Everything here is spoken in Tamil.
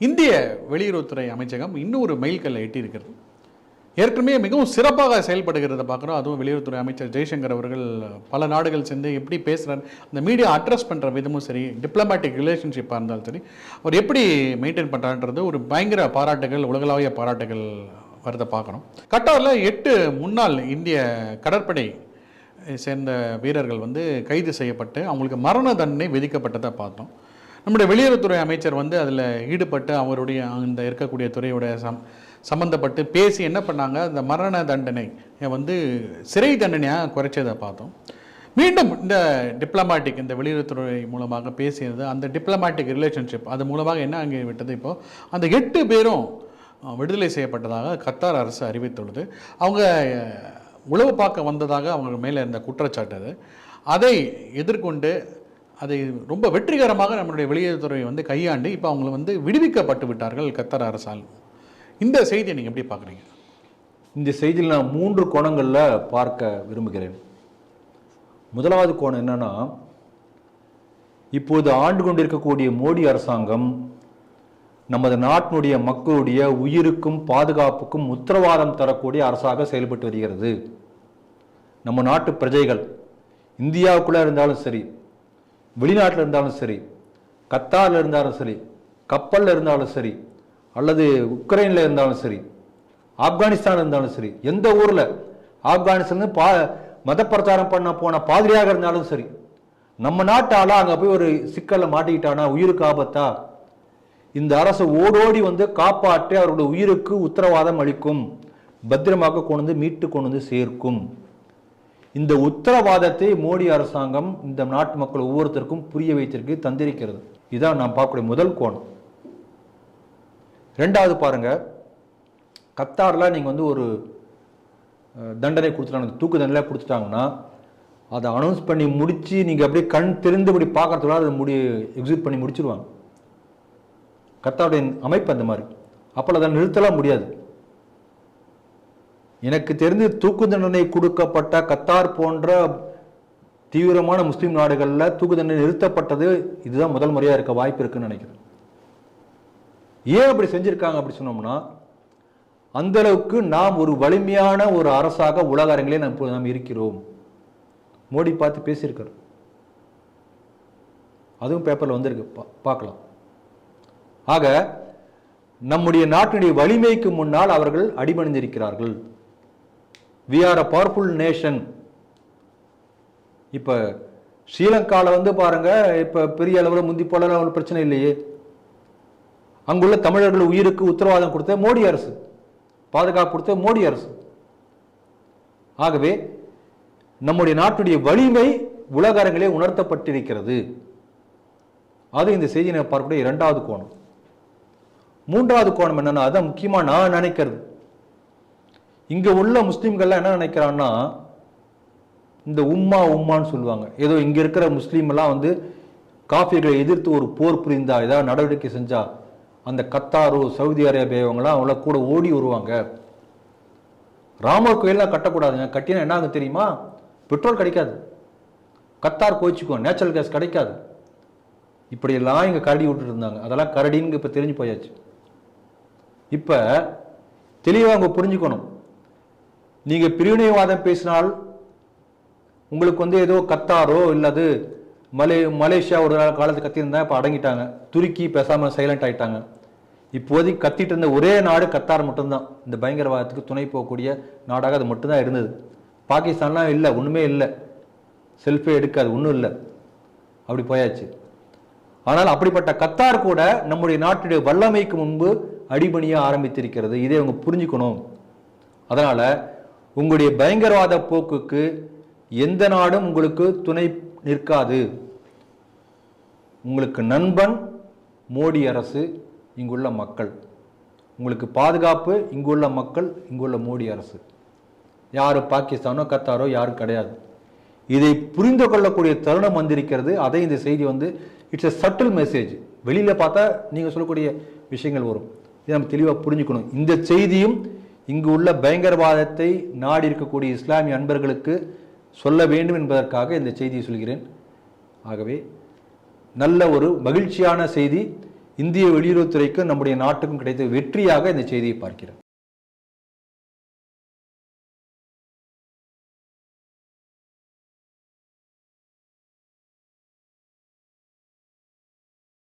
இந்திய வெளியுறவுத்துறை அமைச்சகம் இன்னொரு மைல்கல்லை எட்டியிருக்கிறது. ஏற்கனவே மிகவும் சிறப்பாக செயல்படுகிறத பார்க்குறோம். அதுவும் வெளியுறவுத்துறை அமைச்சர் ஜெய்சங்கர் அவர்கள் பல நாடுகள் சேர்ந்து எப்படி பேசுகிறார் அந்த மீடியா அட்ரஸ் பண்ணுற விதமும் சரி டிப்ளமேட்டிக் ரிலேஷன்ஷிப்பாக இருந்தாலும் சரி அவர் எப்படி மெயின்டைன் பண்ணுறான்றது ஒரு பயங்கர பாராட்டுகள் உலகளாவிய பாராட்டுகள் வரதை பார்க்குறோம். கட்டாரில் எட்டு முன்னாள் இந்திய கடற்படை சேர்ந்த வீரர்கள் வந்து கைது செய்யப்பட்டு அவங்களுக்கு மரண தண்டனை விதிக்கப்பட்டதை பார்த்தோம். நம்முடைய வெளியுறவுத்துறை அமைச்சர் வந்து அதில் ஈடுபட்டு அவருடைய அந்த இருக்கக்கூடிய துறையோட சம் சம்மந்தப்பட்டு பேசி என்ன பண்ணாங்க? அந்த மரண தண்டனை வந்து சிறை தண்டனையாக குறைச்சதை பார்த்தோம். மீண்டும் இந்த டிப்ளமேட்டிக் இந்த வெளியுறவுத்துறை மூலமாக பேசியது அந்த டிப்ளமேட்டிக் ரிலேஷன்ஷிப் அது மூலமாக என்ன அங்கே விட்டது இப்போது அந்த எட்டு பேரும் விடுதலை செய்யப்பட்டதாக கத்தார் அரசு அறிவித்துள்ளது. அவங்க உளவு பார்க்க வந்ததாக அவங்க மேலே இருந்த குற்றச்சாட்டு அது. அதை எதிர்கொண்டு அதை ரொம்ப வெற்றிகரமாக நம்மளுடைய வெளியுறவுத்துறை வந்து கையாண்டு இப்போ அவங்கள வந்து விடுவிக்கப்பட்டு விட்டார்கள் கத்தர் அரசால். இந்த செய்தியை நீங்கள் எப்படி பார்க்குறீங்க? இந்த செய்தியில் நான் மூன்று கோணங்களில் பார்க்க விரும்புகிறேன். முதலாவது கோணம் என்னன்னா இப்போது ஆண்டு கொண்டிருக்கக்கூடிய மோடி அரசாங்கம் நமது நாட்டினுடைய மக்களுடைய உயிருக்கும் பாதுகாப்புக்கும் உத்தரவாதம் தரக்கூடிய அரசாக செயல்பட்டு வருகிறது. நம்ம நாட்டு பிரஜைகள் இந்தியாவுக்குள்ளே இருந்தாலும் சரி வெளிநாட்டில் இருந்தாலும் சரி கத்தாரில் இருந்தாலும் சரி கப்பலில் இருந்தாலும் சரி அல்லது உக்ரைனில் இருந்தாலும் சரி ஆப்கானிஸ்தான் இருந்தாலும் சரி எந்த ஊரில் ஆப்கானிஸ்தான் பா மத பிரச்சாரம் பண்ண போன பாதிரியாக இருந்தாலும் சரி நம்ம நாட்டால் அங்கே போய் ஒரு சிக்கலை மாட்டிக்கிட்டானா உயிருக்கு ஆபத்தா? இந்த அரசு ஓடோடி வந்து காப்பாற்றி அவருடைய உயிருக்கு உத்தரவாதம் அளிக்கும் பத்திரமாக கொண்டு வந்து மீட்டு கொண்டு வந்து சேர்க்கும். இந்த உத்தரவாதத்தை மோடி அரசாங்கம் இந்த நாட்டு மக்கள் ஒவ்வொருத்தருக்கும் புரிய வைத்திருக்கு தந்திருக்கிறது. இதான் நான் பார்க்கக்கூடிய முதல் கோணம். ரெண்டாவது பாருங்க கத்தாரில் நீங்கள் வந்து ஒரு தண்டனை கொடுத்துட்டாங்க தூக்கு தண்டனை கொடுத்துட்டாங்கன்னா அதை அனௌன்ஸ் பண்ணி முடித்து நீங்கள் அப்படியே கண் தெரிந்தபடி இப்படி அதை முடி எக்ஸிட் பண்ணி முடிச்சிருவாங்க. கத்தாருடைய அமைப்பு அந்த மாதிரி. அப்போ அதை நிறுத்தலாம் முடியாது. எனக்கு தெரிந்து தூக்கு தண்டனை கொடுக்கப்பட்ட கத்தார் போன்ற தீவிரமான முஸ்லீம் நாடுகளில் தூக்கு தண்டனை நிறுத்தப்பட்டது இதுதான் முதல் முறையாக இருக்க வாய்ப்பு இருக்குன்னு நினைக்கிறேன். ஏன் அப்படி செஞ்சுருக்காங்க அப்படி சொன்னோம்னா அந்த அளவுக்கு நாம் ஒரு வலிமையான ஒரு அரசாக உலக அரங்கிலே நாம் இப்போது நாம் இருக்கிறோம். மோடி பார்த்து பேசியிருக்கார். அதுவும் பேப்பரில் வந்திருக்கு. பா- பார்க்கலாம். ஆக நம்முடைய நாட்டினுடைய வலிமைக்கு முன்னால் அவர்கள் அடிபணிந்திருக்கிறார்கள். We are a powerful nation இப்போ ஸ்ரீலங்காவில் வந்து பாருங்கள் இப்போ பெரிய அளவில் முந்தி போல ஒரு பிரச்சனை இல்லையே. அங்குள்ள தமிழர்கள் உயிருக்கு உத்தரவாதம் கொடுத்த மோடி அரசு. பாதுகாப்பு கொடுத்த மோடி அரசு. ஆகவே நம்முடைய நாட்டுடைய வலிமை உலக அரங்கிலே உணர்த்தப்பட்டிருக்கிறது. அது இந்த செய்தியை பார்க்கக்கூடிய இரண்டாவது கோணம். மூன்றாவது கோணம் என்னன்னா அதான் முக்கியமாக நான் நினைக்கிறது. இங்கே உள்ள முஸ்லீம்கள்லாம் என்ன நினைக்கிறான்னா இந்த உம்மா உம்மான்னு சொல்லுவாங்க. ஏதோ இங்கே இருக்கிற முஸ்லீமெல்லாம் வந்து காஃபிகளை எதிர்த்து ஒரு போர் புரிந்தா ஏதாவது நடவடிக்கை செஞ்சா அந்த கத்தாரோ சவுதி அரேபியா இவங்கெல்லாம் அவங்கள கூட ஓடி வருவாங்க. ராமர் கோயிலெலாம் கட்டக்கூடாதுங்க கட்டினா என்ன ஆகும் தெரியுமா? பெட்ரோல் கிடைக்காது. கத்தார் கோச்சிக்கும் நேச்சுரல் கேஸ் கிடைக்காது. இப்படியெல்லாம் இங்கே கரடி விட்டுட்டு இருந்தாங்க. அதெல்லாம் கரடின்னு இப்போ தெரிஞ்சு போயாச்சு. இப்போ தெளிவாக அவங்க புரிஞ்சுக்கணும். நீங்கள் பிரிவினைவாதம் பேசினால் உங்களுக்கு வந்து ஏதோ கத்தாரோ இல்லாது மலே மலேசியா ஒரு நாள் காலத்து கத்தியிருந்தா இப்போ அடங்கிட்டாங்க. துருக்கி பேசாமல் சைலண்ட் ஆகிட்டாங்க இப்போதைக்கு கத்திட்டு இருந்த ஒரே நாடு கத்தார் மட்டும்தான். இந்த பயங்கரவாதத்துக்கு துணை போகக்கூடிய நாடாக அது மட்டும்தான் இருந்தது. பாகிஸ்தான்லாம் இல்லை ஒன்றுமே இல்லை. செல்ஃபே எடுக்காது ஒன்றும் இல்லை. அப்படி போயாச்சு. ஆனால் அப்படிப்பட்ட கத்தார் கூட நம்முடைய நாட்டுடைய வல்லமைக்கு முன்பு அடிபணியாக ஆரம்பித்திருக்கிறது. இதை அவங்க புரிஞ்சுக்கணும். அதனால் உங்களுடைய பயங்கரவாத போக்குக்கு எந்த நாடும் உங்களுக்கு துணை நிற்காது. உங்களுக்கு நண்பன் மோடி அரசு இங்குள்ள மக்கள். உங்களுக்கு பாதுகாப்பு இங்குள்ள மக்கள் இங்குள்ள மோடி அரசு. யாரு பாகிஸ்தானோ கத்தாரோ யாரும் கிடையாது. இதை புரிந்து கொள்ளக்கூடிய தருணம் வந்திருக்கிறது. அதை இந்த செய்தி வந்து இட்ஸ் எ சட்டில் மெசேஜ் வெளியில் பார்த்தா நீங்கள் சொல்லக்கூடிய விஷயங்கள் வரும். இதை நம்ம தெளிவாக புரிஞ்சுக்கணும். இந்த செய்தியும் இங்கு உள்ள பயங்கரவாதத்தை நாடி இருக்கக்கூடிய இஸ்லாமிய அன்பர்களுக்கு சொல்ல வேண்டும் என்பதற்காக இந்த செய்தியை சொல்கிறேன். ஆகவே நல்ல ஒரு மகிழ்ச்சியான செய்தி இந்திய வெளியுறவுத்துறைக்கும் நம்முடைய நாட்டுக்கும் கிடைத்த வெற்றியாக இந்த செய்தியை பார்க்கிறேன்.